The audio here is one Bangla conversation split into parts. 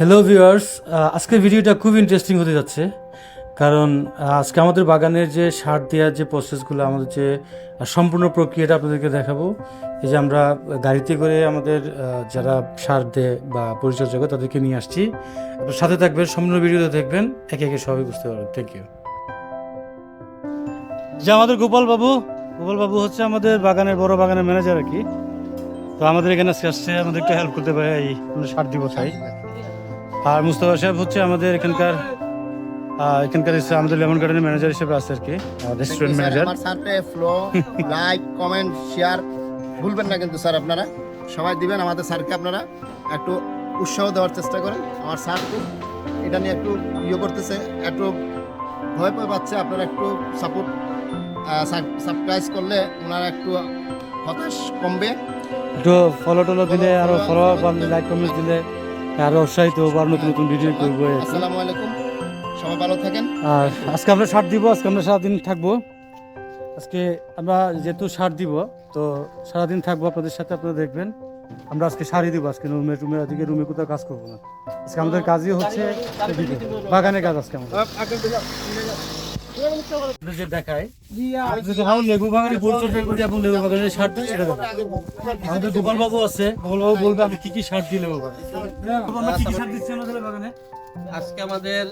হ্যালো ভিউয়ার্স আজকের ভিডিওটা খুব ইন্টারেস্টিং হতে যাচ্ছে। কারণ আজকে আমাদের বাগানের যে সার দেওয়ার যে প্রসেসগুলো আমাদের যে সম্পূর্ণ প্রক্রিয়াটা আপনাদেরকে দেখাবো। এই যে আমরা গাড়িতে করে আমাদের যারা সার দেয় বা পরিচর্যা করে তাদেরকে নিয়ে আসছি। আপনার সাথে থাকবেন, সম্পূর্ণ ভিডিওতে দেখবেন। একে একে সবাই বুঝতে পারবেন। থ্যাংক ইউ যে আমাদের গোপাল বাবু গোপাল বাবু হচ্ছে আমাদের বাগানের বড় বাগানের ম্যানেজার আর কি। তো আমাদের এখানে আজকে আসছে, আমাদের একটু হেল্প করতে পারে এই সার দিব তাই। আর মুস্তফা সাহেব হচ্ছে আমাদের এখানকার এখানকার আমাদের লেমন গার্ডেনের ম্যানেজার হিসেবে আছে আর কি রেস্টুরেন্ট ম্যানেজার আমার সারটা ফ্লো লাইক কমেন্ট শেয়ার ভুলবেন না কিন্তু স্যার আপনারা। সবাই দিবেন আমাদের স্যারকে আপনারা একটু উৎসাহ দেওয়ার চেষ্টা করেন। আমার স্যার খুব এটা নিয়ে একটু ইয়ে করতেছে একটু ভয় ভয় পাচ্ছে আপনারা একটু সাপোর্ট সাবস্ক্রাইব করলে ওনারা একটু হতাশ কমবে। একটু ফলো টলো দিলে আরও ফলো লাইক কমেন্ট দিলে আরও উৎসাহিত হব আর নতুন নতুন ভিডিও করব। আসসালামু আলাইকুম। সবাই ভালো থাকেন? আর আজকে আমরা সার দিব আজকে আমরা সারাদিন থাকব। আজকে আমরা যেহেতু সার দিব তো সারাদিন থাকব আপনাদের সাথে আপনারা দেখবেন। আমরা আজকে সারই দিব আজকে রুমে রুমে আজকে রুমে কোথাও কাজ করব না। আজকে আমাদের কাজই হচ্ছে এদিকে, বাগানে কাজ আজকে আমাদের। দেখায় লেবু বাগানে পরিচর্যা এবং লেবু বাগানে সার দিই সেটা আমাদের গোপাল বাবু আছে গোপাল বাবু বলবে আমি কি কি সার দিই লেবু বাগানে কি কি সার দিচ্ছি আমাদের বাগানে আজকে আমাদের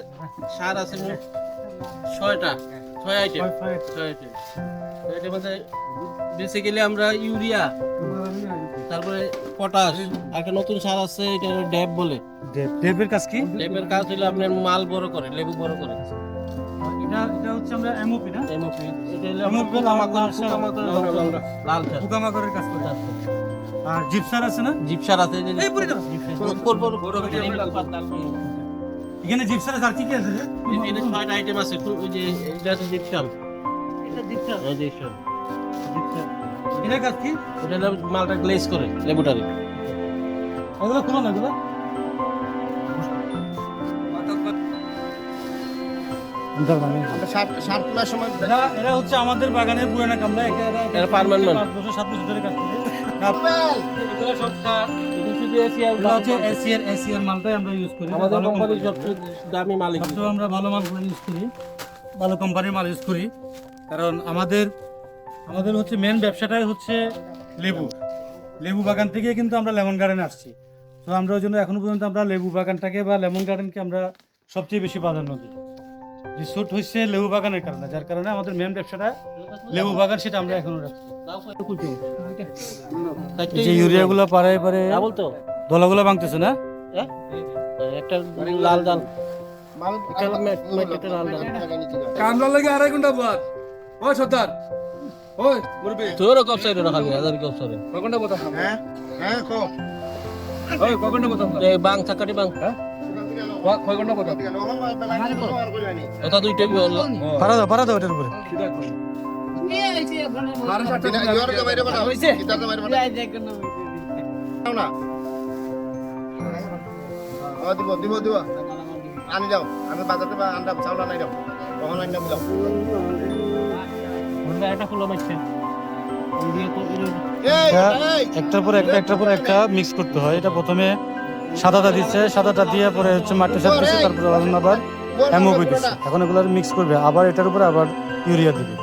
সার আছে মোট ছয়টা ছয় আইটেম ছয় আইটেম মধ্যে বেসিক্যালি আমরা ইউরিয়া তারপরে পটাশ একটা নতুন সার আছে এটা ড্যাব বলে। দেবের কাজ কি? ড্যাবের কাজ হলো আপনার মাল বড় করে লেবু বড় করে। এটা এটা হচ্ছে আমরা এমওপি না? এমওপি এটা হলো এমওপি আমরা পোকামাকড় লাল সার। পোকামাকড় আমরা লাল সার পোকামাকড়ের কাজ করে আর জিপসার আছে না? জিপসার আছে এই পরে দাও। পর পর পর এখানে জিপসার। আছে আর কি কি আছে রে? ছয়টা আইটেম আছে। ওই যে এটা হচ্ছে জিপসাম এটা জিপসার। এই জিপসাম জিপসার। এটা কাজ কি? এটা মালটা গ্লেজ করে লেবুটারি। এগুলো খোলো না এগুলো? সময় এরা এরা হচ্ছে আমাদের বাগানের পুরানা কামলা এরা। পাঁচ বছর সাত বছর ধরে কাজ করে। এগুলো সব সার ভালো কোম্পানির মাল। ইউজ করি কারণ আমাদের আমাদের হচ্ছে মেন ব্যবসাটাই হচ্ছে লেবু। লেবু বাগান থেকে কিন্তু আমরা লেমন গার্ডেন আসছি। তো আমরা ওই জন্য এখনও পর্যন্ত আমরা লেবু বাগানটাকে বা লেমন গার্ডেনকে আমরা সবচেয়ে বেশি প্রাধান্য দিই। যে শুট হচ্ছে লেবু বাগানের কারণে যার কারণে আমাদের মেন ব্যবসাটা লেবু বাগান সেটা আমরা এখনও রাখছি। যে ইউরিয়াগুলো পারে পারে দলাগুলো ভাঙতেছে না? হ্যাঁ? একটা লাল ডাল। কামলা লাগে আড়াই ঘণ্টা পর। ও সত্তর ওই মুরবি সাইডে রাখা সাইডে। কথা হ্যাঁ হ্যাঁ কো। ওই কথা এই বাং থাকাটি বাং। কয় ঘণ্টা কথা কথা দুইটাই বল পারা দাও পারা দাও এটার উপরে সাড়ে চারটা না ও দিব দিব দিব। আনি যাও। আমি চাউল আনাই আনি এটা খুলো মারছে একটার পর একটা একটার পর একটা মিক্স করতে হয়। এটা প্রথমে সাদাটা দিচ্ছে সাদাটা দিয়ে পরে হচ্ছে মাটির সাথে দিচ্ছে তারপরে আবার অ্যামোবি দিচ্ছে এখন এগুলো মিক্স করবে আবার এটার উপরে আবার ইউরিয়া দিবে।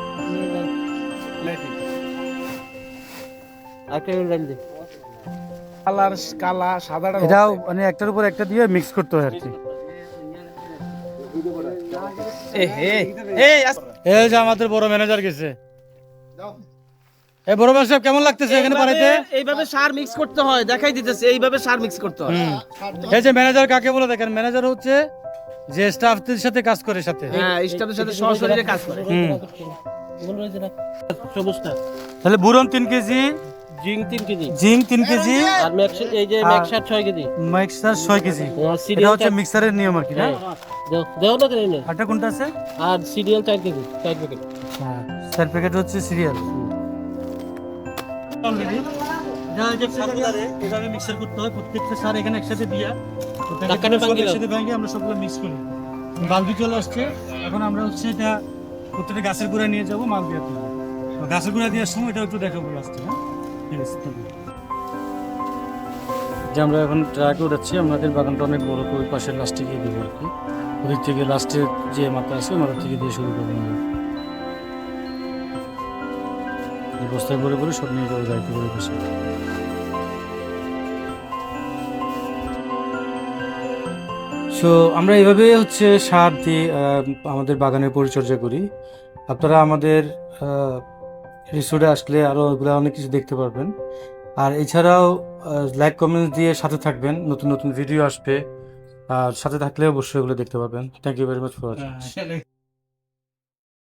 কালার কালা সাদাটা এটাও মানে একটার উপর একটা দিয়ে মিক্স করতে হয় আর কি। এই যে আমাদের বড় ম্যানেজার গেছে। এই বড় ম্যানেজার সাহেব কেমন লাগতেছে এখানে পানিতে এইভাবে সার মিক্স করতে হয় দেখাই দিতেছে এইভাবে সার মিক্স করতে হয়। এই যে ম্যানেজার কাকে বলে দেখেন? ম্যানেজার হচ্ছে যে স্টাফদের সাথে কাজ করে সাথে। হ্যাঁ স্টাফের সাথে সরাসরি কাজ করে। হুম। তাহলে বুরন তিন কেজি জিঙ্ক তিন কেজি। জিঙ্ক তিন কেজি আর ম্যাক্স এই যে ম্যাক্সার ছয় কেজি। মিক্সার ছয় কেজি। এটা সিরিয়াল হচ্ছে মিক্সারের নিয়ম আর কি না? দেও দেও না কেন আরটা কোনটা আছে? আর সিরিয়াল চার কেজি চার প্যাকেট হ্যাঁ চার প্যাকেট হচ্ছে সিরিয়াল। এভাবে মিক্সার করতে হয় প্রত্যেকটা সার এখানে একসাথে দিয়া আমরা সবগুলো মিক্স করি। বালতি চলে আসছে এখন আমরা হচ্ছে এটা প্রত্যেকটা গাছের গোড়ায় নিয়ে যাব মাল দিয়ে তুলবো গাছের গোড়ায় দেওয়ার সময় এটা একটু দেখাবো লাস্টে হ্যাঁ? ঠিক আছে যে আমরা এখন ট্রাকে উঠাচ্ছি আমাদের বাগানটা অনেক বড় ওই পাশের লাস্টে গিয়ে দিব আর কি। ওদিক থেকে লাস্টের যে মাত্রা আছে ওই থেকে দিয়ে শুরু করব বস্তায় ভরে ভরে সব নিয়ে যাব যাইতে করে বসে। সো আমরা এইভাবে হচ্ছে সার দিয়ে আমাদের বাগানের পরিচর্যা করি। আপনারা আমাদের রিসোর্টে আসলে আরও ওগুলো অনেক কিছু দেখতে পারবেন। আর এছাড়াও লাইক কমেন্টস দিয়ে সাথে থাকবেন। নতুন নতুন ভিডিও আসবে। আর সাথে থাকলে অবশ্যই এগুলো দেখতে পাবেন thank you very much for